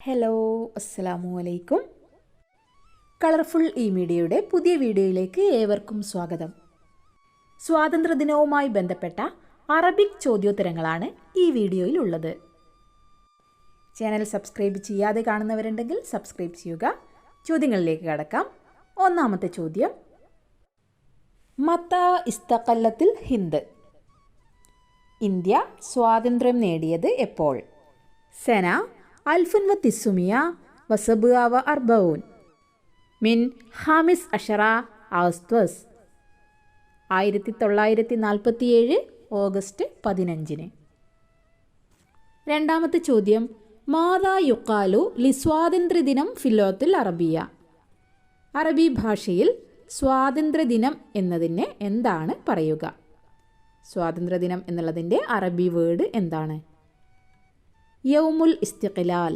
Hello അസ്സലാമു അലൈക്കും colourful E മീഡിയയുടെ പുതിയ വീഡിയോയിലേക്ക് ഏവർക്കും സ്വാഗതം. സ്വാതന്ത്ര്യദിനവുമായി ബന്ധപ്പെട്ട അറബിക് ചോദ്യോത്തരങ്ങളാണ് ഈ വീഡിയോയിൽ ഉള്ളത് ചാനൽ സബ്സ്ക്രൈബ് ചെയ്യാതെ കാണുന്നവരുണ്ടെങ്കിൽ സബ്സ്ക്രൈബ് ചെയ്യുക. ചോദ്യങ്ങളിലേക്ക് കടക്കാം. ഒന്നാമത്തെ ചോദ്യം. മത്ത ഇസ്തക്കല്ലത്തിൽ ഹിന്ദ്. ഇന്ത്യ സ്വാതന്ത്ര്യം നേടിയത് എപ്പോൾ? സെന അൽഫുൻ വ തിസുമിയ വസബുവ വ അർബൌൻ മിൻ ഹാമിസ് അഷറ ആസ്ത്വസ്. ആയിരത്തി തൊള്ളായിരത്തി നാൽപ്പത്തിയേഴ് ഓഗസ്റ്റ് പതിനഞ്ചിന്. രണ്ടാമത്തെ ചോദ്യം മാതാ യുക്കാലു ലി സ്വാതന്ത്ര്യദിനം ഫിലോത്തിൽ അറബിയ. അറബി ഭാഷയിൽ സ്വാതന്ത്ര്യദിനം എന്നതിനെ എന്താണ് പറയുക? സ്വാതന്ത്ര്യദിനം എന്നുള്ളതിന്റെ അറബി വേർഡ് എന്താണ്? യൗമുൽ ഇസ്തിഖലാൽ.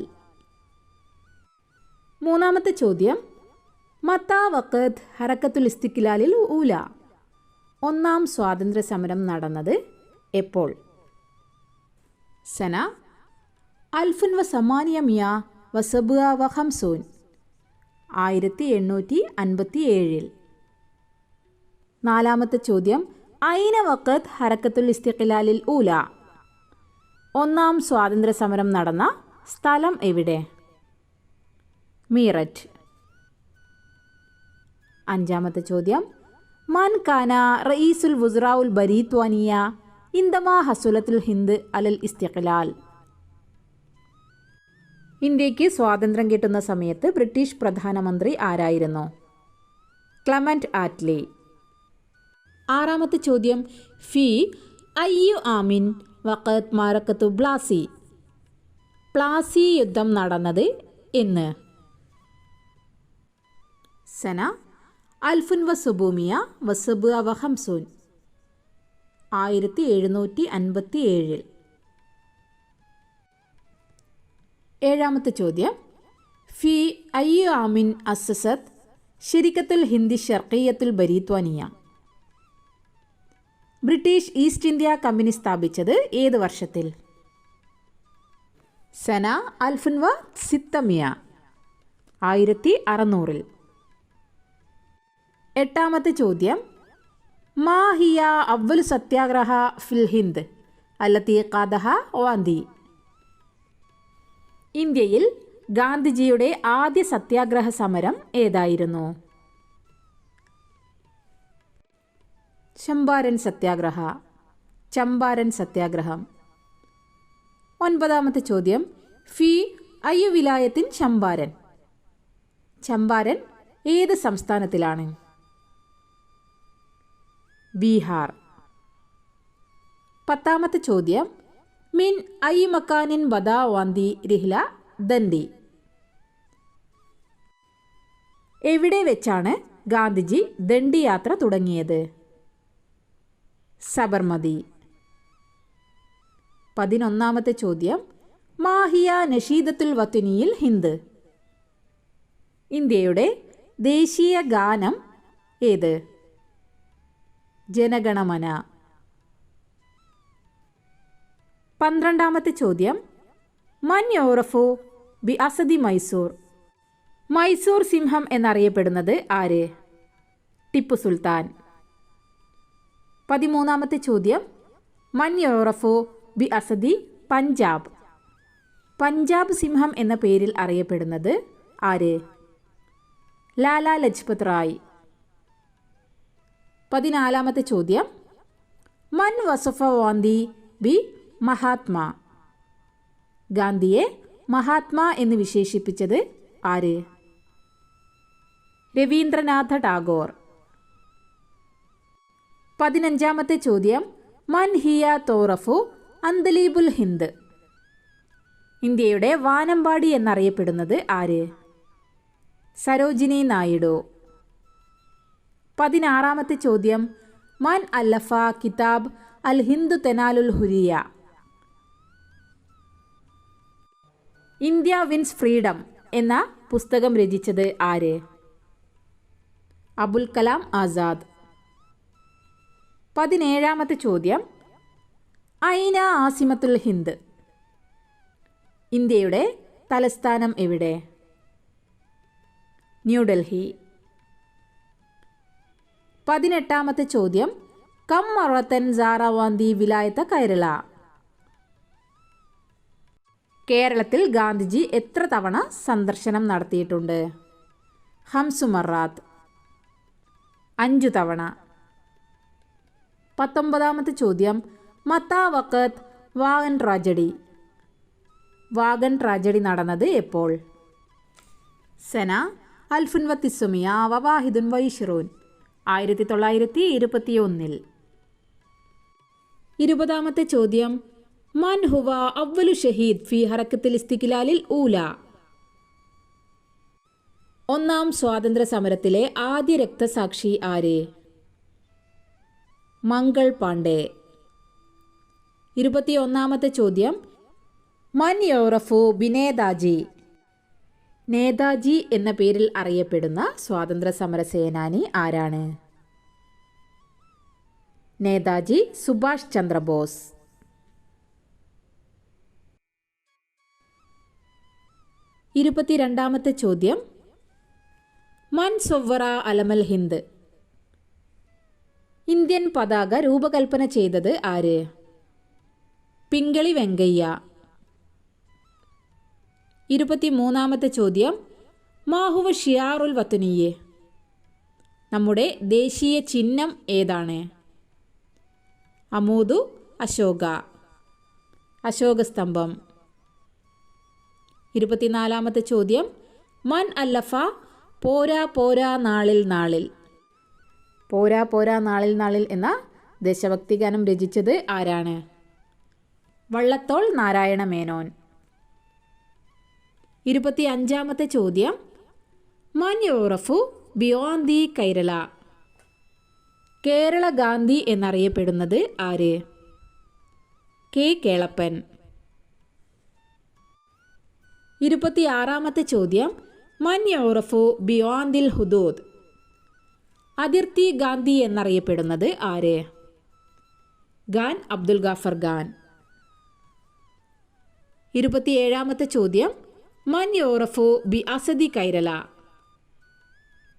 മൂന്നാമത്തെ ചോദ്യം മത്താ വക്കത്ത് ഹറക്കത്തുൽ ഇസ്തിഖലാലിൽ ഊല. ഒന്നാം സ്വാതന്ത്ര്യ സമരം നടന്നത് എപ്പോൾ? സന അൽഫുൻ വ സമാനിയ മിയ വസബുഅ വ ഹംസൂൻ ആയിരത്തി എണ്ണൂറ്റി അൻപത്തി ഏഴിൽ നാലാമത്തെ ചോദ്യം ഐന വക്കത്ത് ഹറക്കത്തുൽ ഇസ്തിഖലാലിൽ ഊല? ഒന്നാം സ്വാതന്ത്ര്യ സമരം നടന്ന സ്ഥലം എവിടെ? മീററ്റ്. അഞ്ചാമത്തെ ചോദ്യം. മൻ കാന റയീസുൽ വുസ്റാവുൽ ബരീത്വാനിയ ഇന്ദമാ ഹസുലത്തുൽ ഹിന്ദ് അലൽ ഇസ്തിഖലാൽ. ഇന്ത്യയ്ക്ക് സ്വാതന്ത്ര്യം കിട്ടുന്ന സമയത്ത് ബ്രിട്ടീഷ് പ്രധാനമന്ത്രി ആരായിരുന്നു? Clement Attlee. ആറാമത്തെ ചോദ്യം. ഫി അയ്യു ആമിൻ വക്കത്ത് മാരക്കത്തു ബ്ലാസി. പ്ലാസി യുദ്ധം നടന്നത് എന്ന് സന അൽഫുൻ വസുബൂമിയ സുബൂമിയ വസുബ് വ ഹംസൂൻ ആയിരത്തി എഴുന്നൂറ്റി അൻപത്തി ഏഴിൽ ഏഴാമത്തെ ചോദ്യം. ഫി അയ്യു ആമിൻ അസസത്ത് ശരിക്കത്തിൽ ഹിന്ദി ഷർക്കയ്യത്തുൽ ബരീത്വാനിയ. ബ്രിട്ടീഷ് ഈസ്റ്റ് ഇന്ത്യ കമ്പനി സ്ഥാപിച്ചത് ഏത് വർഷത്തിൽ? സന അൽഫുൻവ സിത്തമിയ. ആയിരത്തി അറുന്നൂറിൽ എട്ടാമത്തെ ചോദ്യം. മാഹിയ അവ്വലു സത്യാഗ്രഹ ഫിൽ ഹിന്ദ് അല്ലത്തി ഖാദഹ വാന്തി ഇന്ത്യയിൽ ഗാന്ധിജിയുടെ ആദ്യ സത്യാഗ്രഹ സമരം ഏതായിരുന്നു? ചമ്പാരൻ സത്യാഗ്രഹ. ചമ്പാരൻ സത്യാഗ്രഹം. ഒൻപതാമത്തെ ചോദ്യം. ഫി അയ്യു വിലായത്തിൻ ചമ്പാരൻ ചമ്പാരൻ ഏത് സംസ്ഥാനത്തിലാണ്? ബീഹാർ. പത്താമത്തെ ചോദ്യം. മിൻ ഐ മക്കാനിൻ ബദാ വാന്തി റിഹ്ല ദന്തി എവിടെ വെച്ചാണ് ഗാന്ധിജി ദണ്ഡിയാത്ര തുടങ്ങിയത്? സബർമതി. പതിനൊന്നാമത്തെ ചോദ്യം. മാഹിയ നഷീദത്തുൽ വത്തുനിയിൽ ഹിന്ദ്. ഇന്ത്യയുടെ ദേശീയ ഗാനം ഏത്? ജനഗണമന. പന്ത്രണ്ടാമത്തെ ചോദ്യം. മൻ യോറഫു ബി അസദി മൈസൂർ. മൈസൂർ സിംഹം എന്നറിയപ്പെടുന്നത് ആര്? ടിപ്പു സുൽത്താൻ. പതിമൂന്നാമത്തെ ചോദ്യം. മൻ യോറഫോ ബി അസദി പഞ്ചാബ്. പഞ്ചാബ് സിംഹം എന്ന പേരിൽ അറിയപ്പെടുന്നത് ആര്? ലാല ലജ്പത് റായ്. പതിനാലാമത്തെ ചോദ്യം. മൻ വസഫ വാന്തി ബി മഹാത്മാ. ഗാന്ധിയെ മഹാത്മാ എന്ന് വിശേഷിപ്പിച്ചത് ആര്? രവീന്ദ്രനാഥ ടാഗോർ. പതിനഞ്ചാമത്തെ ചോദ്യം മൻ ഹിയ തോറഫു അന്തലീബുൽ ഹിന്ദ്. ഇന്ത്യയുടെ വാനമ്പാടി എന്നറിയപ്പെടുന്നത് ആര്? സരോജിനി നായിഡു. പതിനാറാമത്തെ ചോദ്യം മൻ അല്ലഫ കിതാബ് അൽ ഹിന്ദു തെനാലുൽ ഹുരിയ. ഇന്ത്യ വിൻസ് ഫ്രീഡം എന്ന പുസ്തകം രചിച്ചത് ആര്? അബുൽ കലാം ആസാദ്. പതിനേഴാമത്തെ ചോദ്യം. ഐന ആസിമത്തുൽ ഹിന്ദ്. ഇന്ത്യയുടെ തലസ്ഥാനം എവിടെ? ന്യൂഡൽഹി. പതിനെട്ടാമത്തെ ചോദ്യം. കം മറത്തൻ സാറാവാന്തി വിലായത്ത കൈരള. കേരളത്തിൽ ഗാന്ധിജി എത്ര തവണ സന്ദർശനം നടത്തിയിട്ടുണ്ട്? ഹംസുമറാത്ത് അഞ്ചു തവണ. പത്തൊമ്പതാമത്തെ ചോദ്യം. മത്താ വക്കത്ത് വാഗൻ ട്രാജഡി. വാഗൻ ട്രാജഡി നടന്നത് എപ്പോൾ? സെന അൽഫുൻ വത്തിസുമിയ വവാഹിദുൻ വൈഷിറൂൻ ആയിരത്തി തൊള്ളായിരത്തി ഇരുപത്തി ഒന്നിൽ ഇരുപതാമത്തെ ചോദ്യം. മൻ ഹുവ അവലു ഷഹീദ് ഫി ഹറക്കത്തിൽ ഇസ്തിക്കിലാലിൽ ഊല. ഒന്നാം സ്വാതന്ത്ര്യ സമരത്തിലെ ആദ്യ രക്തസാക്ഷി ആര്? മംഗൾ പാണ്ഡെ. ഇരുപത്തിയൊന്നാമത്തെ ചോദ്യം. മൻ യോറഫു ബിനേതാജി നേതാജി എന്ന പേരിൽ അറിയപ്പെടുന്ന സ്വാതന്ത്ര്യ സമര സേനാനി ആരാണ്? നേതാജി സുഭാഷ് ചന്ദ്രബോസ്. ഇരുപത്തിരണ്ടാമത്തെ ചോദ്യം. മൻ സൊവ്വറ അലമൽ ഹിന്ദ്. ഇന്ത്യൻ പതാക രൂപകൽപ്പന ചെയ്തത് ആര്? പിങ്കളി വെങ്കയ്യ. ഇരുപത്തിമൂന്നാമത്തെ ചോദ്യം. മാഹുവ ഷിയാറുൽ വത്തുനിയെ നമ്മുടെ ദേശീയ ചിഹ്നം ഏതാണ്? അമൂദു അശോക. അശോകസ്തംഭം. ഇരുപത്തിനാലാമത്തെ ചോദ്യം. മൻ അല്ലഫ പോരാ പോരാ നാളിൽ നാളിൽ. പോരാ പോരാ നാളിൽ നാളിൽ എന്ന ദേശഭക്തി ഗാനം രചിച്ചത് ആരാണ്? വള്ളത്തോൾ നാരായണ മേനോൻ. ഇരുപത്തി അഞ്ചാമത്തെ ചോദ്യം മാന്യോറഫു ബിയോന്തി കൈരള. കേരള ഗാന്ധി എന്നറിയപ്പെടുന്നത് ആര്? കെ കേളപ്പൻ. ഇരുപത്തിയാറാമത്തെ ചോദ്യം. മൻ യോറഫു ബിയോന്തിൽ ഹുദൂദ്. അതിർത്തി ഗാന്ധി എന്നറിയപ്പെടുന്നത് ആര്? ഖാൻ അബ്ദുൽ ഗാഫർ ഖാൻ. ഇരുപത്തിയേഴാമത്തെ ചോദ്യം. മൻ യോറഫു ബി അസദി കൈരള.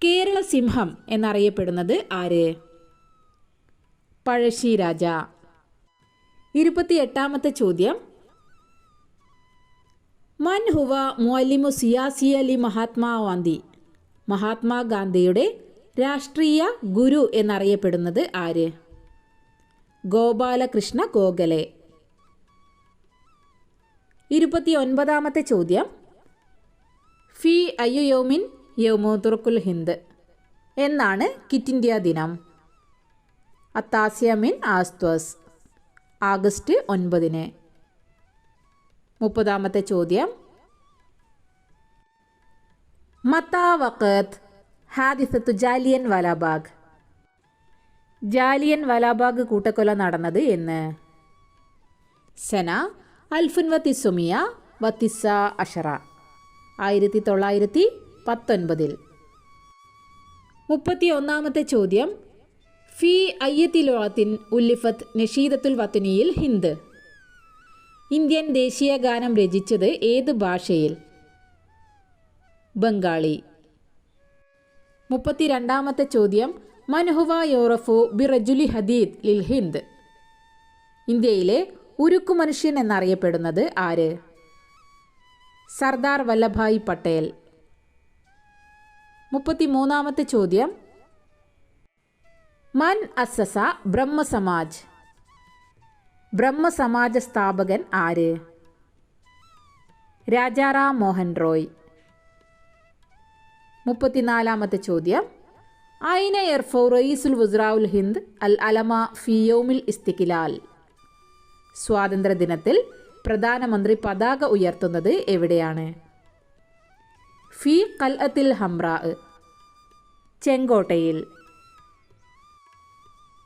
കേരള സിംഹം എന്നറിയപ്പെടുന്നത് ആര്? പഴശ്ശി രാജ. ഇരുപത്തിയെട്ടാമത്തെ ചോദ്യം. മൻ ഹുവ മുഅല്ലിമു സിയാസി അലി മഹാത്മാ ഗാന്ധി. മഹാത്മാഗാന്ധിയുടെ രാഷ്ട്രീയ ഗുരു എന്നറിയപ്പെടുന്നത് ആര്? ഗോപാലകൃഷ്ണ ഗോഖലെ. ഇരുപത്തിയൊൻപതാമത്തെ ചോദ്യം. ഫി അയ്യു യോമിൻ യോമോ തുറക്കുൽ ഹിന്ദ്. എന്നാണ് കിറ്റ് ഇന്ത്യ ദിനം. അത്താസ്യമിൻ ആസ്ത്വസ്. ആഗസ്റ്റ് ഒൻപതിന്. മുപ്പതാമത്തെ ചോദ്യം. മത്താ വക്കത്ത് ഹാദിസത്തു ജാലിയൻ വാലാബാഗ്. ജാലിയൻ വാലാബാഗ് കൂട്ടക്കൊല നടന്നത് എന്ന്. സെന അൽഫുൻ വത്തിസുമിയ വത്തിസ അഷറ ആയിരത്തി തൊള്ളായിരത്തി പത്തൊൻപതിൽ മുപ്പത്തി ഒന്നാമത്തെ ചോദ്യം ഫി അയ്യത്തിലോളത്തിൻ ഉല്ലിഫത്ത് നഷീദത്തുൽ വത്തുനിയിൽ ഹിന്ദ്. ഇന്ത്യൻ ദേശീയ ഗാനം രചിച്ചത് ഏത് ഭാഷയിൽ? ബംഗാളി. മുപ്പത്തിരണ്ടാമത്തെ ചോദ്യം മൻഹുവ യോറഫു ബിറജുലി ഹദീദ് ലിൽ ഹിന്ദ്. ഇന്ത്യയിലെ ഉരുക്കു മനുഷ്യൻ എന്നറിയപ്പെടുന്നത് ആര്? സർദാർ വല്ലഭായ് പട്ടേൽ. മുപ്പത്തിമൂന്നാമത്തെ ചോദ്യം മൻ അസസ ബ്രഹ്മസമാജ്. ബ്രഹ്മസമാജ സ്ഥാപകൻ ആര്? രാജാറാം മോഹൻ റോയ്. മുപ്പത്തിനാലാമത്തെ ചോദ്യം. ഐന എർഫോ റയീസുൽ വുസ്രാവുൽ ഹിന്ദ് അൽ അലമ ഫിയോമിൽ ഇസ്തിക്കിലാൽ സ്വാതന്ത്ര്യദിനത്തിൽ പ്രധാനമന്ത്രി പതാക ഉയർത്തുന്നത് എവിടെയാണ്? ഫി കൽഅത്തിൽ ഹംറാ ചെങ്കോട്ടയിൽ.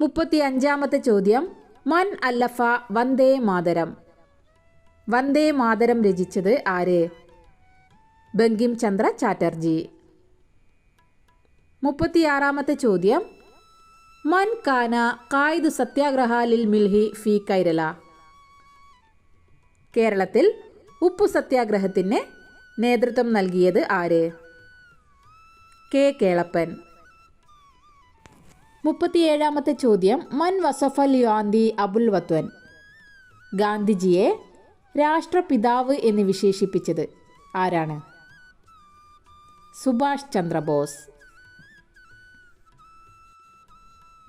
മുപ്പത്തി അഞ്ചാമത്തെ ചോദ്യം. മൻ അല്ലഫ വന്ദേ മാതരം. വന്ദേ മാതരം രചിച്ചത് ആര്? ബങ്കിം ചന്ദ്ര ചാറ്റർജി. മുപ്പത്തിയാറാമത്തെ ചോദ്യം. മൻ കാന കായിദു സത്യാഗ്രഹാലിൽ മിൽഹി ഫി കൈരള കേരളത്തിൽ ഉപ്പു സത്യാഗ്രഹത്തിന് നേതൃത്വം നൽകിയത് ആര്? കെ കേളപ്പൻ. മുപ്പത്തിയേഴാമത്തെ ചോദ്യം. മൻ വസഫൽ യുവാന്തി അബുൽ വത്വൻ. ഗാന്ധിജിയെ രാഷ്ട്രപിതാവ് എന്ന് വിശേഷിപ്പിച്ചത് ആരാണ്? സുഭാഷ് ചന്ദ്രബോസ്.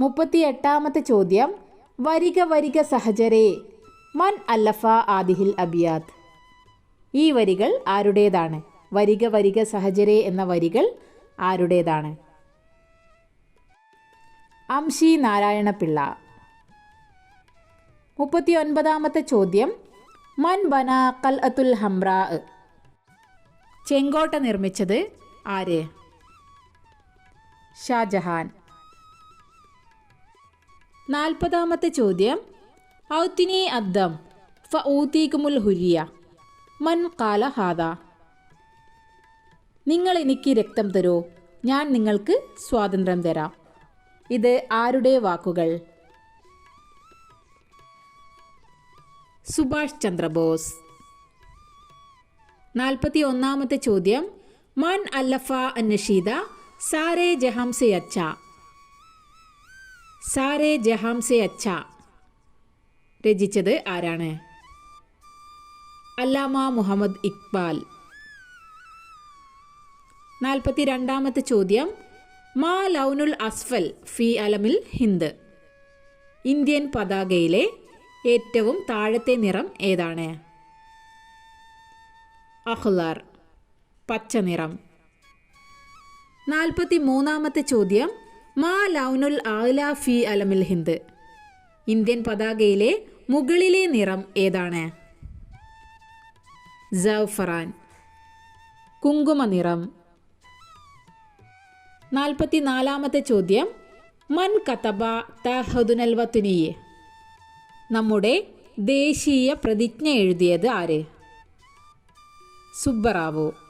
മുപ്പത്തി എട്ടാമത്തെ ചോദ്യം. വരിക വരിക സഹചരേ മൻ അല്ലഫ ആദിഹിൽ അബിയാദ്. ഈ വരികൾ ആരുടേതാണ്? വരിക വരിക സഹചരേ എന്ന വരികൾ ആരുടേതാണ്? അംഷി നാരായണപിള്ള. മുപ്പത്തി ഒൻപതാമത്തെ ചോദ്യം. മൻ ബന കൽ അതുൽ ഹംറ. ചെങ്കോട്ട നിർമ്മിച്ചത് ആര്? ഷാജഹാൻ. നാൽപ്പതാമത്തെ ചോദ്യം. ഔത്തിനി അദ്ദം ഫ ഊത്തീക്കുമുൽ ഹുരിയ. മൻ കാല ഹാദ. നിങ്ങൾ എനിക്ക് രക്തം തരൂ. ഞാൻ നിങ്ങൾക്ക് സ്വാതന്ത്ര്യം തരാം. ഇത് ആരുടെ വാക്കുകൾ? സുഭാഷ് ചന്ദ്രബോസ്. നാൽപ്പത്തി ഒന്നാമത്തെ ചോദ്യം. മൻ അല്ലഫ അന്നഷീദ സാരേ ജഹംസയച്ച. സാരേ ജഹാംസെ അച്ഛ. രചിച്ചത് ആരാണ്? അല്ലാമ മുഹമ്മദ് ഇക്ബാൽ. നാൽപ്പത്തി രണ്ടാമത്തെ ചോദ്യം. മാ ലൗനുൽ അസ്ഫൽ ഫി അലമിൽ ഹിന്ദ്. ഇന്ത്യൻ പതാകയിലെ ഏറ്റവും താഴത്തെ നിറം ഏതാണ്? അഹ്ലാർ പച്ച നിറം. നാൽപ്പത്തി മൂന്നാമത്തെ ചോദ്യം. മാ ലൗനുൽ ആല ഫി അലമിൽ ഹിന്ദ്. ഇന്ത്യൻ പതാകയിലെ മുകളിലെ നിറം ഏതാണ്? ഫറാൻ കുങ്കുമ നിറം. നാൽപ്പത്തി നാലാമത്തെ ചോദ്യം. മൻ കതബ തഹദുനൽ വത്തുനിയെ നമ്മുടെ ദേശീയ പ്രതിജ്ഞ എഴുതിയത് ആര്? സുബ്ബറാവു.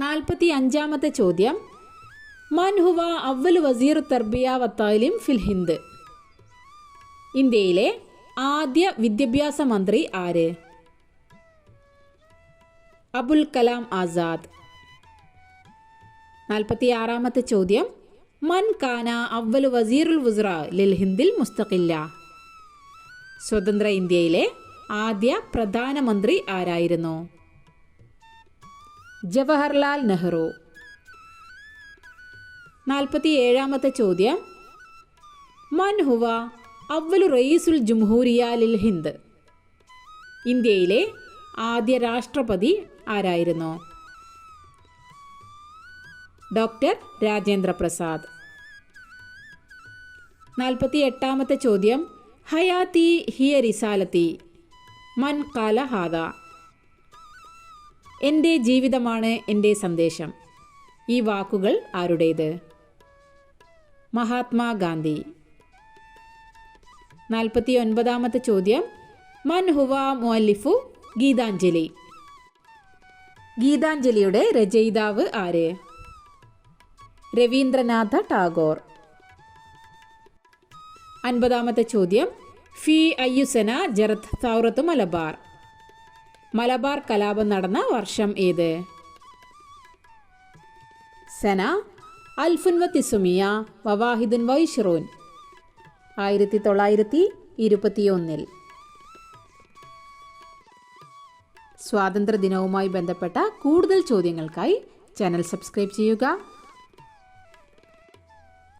നാൽപ്പത്തി അഞ്ചാമത്തെ ചോദ്യം മൻഹുവ അവൽ വസീർ തർബിയ വത്താലിം ഫിൽ ഹിന്ദ്. ഇന്ത്യയിലെ ആദ്യ വിദ്യാഭ്യാസ മന്ത്രി ആര്? അബുൽ കലാം ആസാദ്. നാൽപ്പത്തി ആറാമത്തെ ചോദ്യം. മൻ കാന അവൽ വസീറുൽ വുസ്ര ലിൽ ഹിന്ദിൽ മുസ്തഖില്ല. സ്വതന്ത്ര ഇന്ത്യയിലെ ആദ്യ പ്രധാനമന്ത്രി ആരായിരുന്നു? ജവഹർലാൽ നെഹ്റു. നാൽപ്പത്തി ഏഴാമത്തെ ചോദ്യം. മൻ ഹുവ അവലു റയീസുൽ ജുംഹൂരിയാലിൽ ഹിന്ദ്. ഇന്ത്യയിലെ ആദ്യ രാഷ്ട്രപതി ആരായിരുന്നു? ഡോക്ടർ രാജേന്ദ്ര പ്രസാദ്. നാൽപ്പത്തി എട്ടാമത്തെ ചോദ്യം. ഹയാത്തി ഹിയ റിസാലത്തി. മൻ കാല ഹാദ. എന്റെ ജീവിതമാണ് എന്റെ സന്ദേശം. ഈ വാക്കുകൾ ആരുടേത്? മഹാത്മാഗാന്ധി. നാൽപ്പത്തി ഒൻപതാമത്തെ ചോദ്യം. മൻ ഹുവ മുഅല്ലിഫു ഗീതാഞ്ജലി. ഗീതാഞ്ജലിയുടെ രചയിതാവ് ആര്? രവീന്ദ്രനാഥ ടാഗോർ. അൻപതാമത്തെ ചോദ്യം. ഫി അയ്യുസന ജറത്ത് സൗറത്ത് മലബാർ. മലബാർ കലാപം നടന്ന വർഷം ഏത്? സന അൽഫുൻ വത്തിസുമിയ വവാഹിദുൻ വൈഷ്റൂൻ. ആയിരത്തി തൊള്ളായിരത്തി ഇരുപത്തിയൊന്നിൽ സ്വാതന്ത്ര്യദിനവുമായി ബന്ധപ്പെട്ട കൂടുതൽ ചോദ്യങ്ങൾക്കായി ചാനൽ സബ്സ്ക്രൈബ് ചെയ്യുക.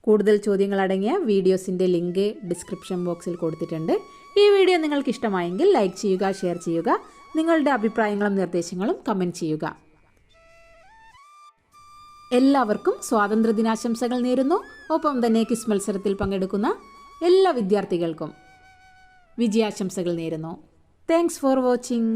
കൂടുതൽ ചോദ്യങ്ങൾ അടങ്ങിയ വീഡിയോസിന്റെ ലിങ്ക് ഡിസ്ക്രിപ്ഷൻ ബോക്സിൽ കൊടുത്തിട്ടുണ്ട്. ഈ വീഡിയോ നിങ്ങൾക്ക് ഇഷ്ടമായെങ്കിൽ ലൈക്ക് ചെയ്യുക ഷെയർ ചെയ്യുക നിങ്ങളുടെ അഭിപ്രായങ്ങളും നിർദ്ദേശങ്ങളും കമന്റ് ചെയ്യുക. എല്ലാവർക്കും സ്വാതന്ത്ര്യദിനാശംസകൾ നേരുന്നു. ഒപ്പം തന്നെ കിസ് മത്സരത്തിൽ പങ്കെടുക്കുന്ന എല്ലാ വിദ്യാർത്ഥികൾക്കും വിജയാശംസകൾ നേരുന്നു. Thanks for watching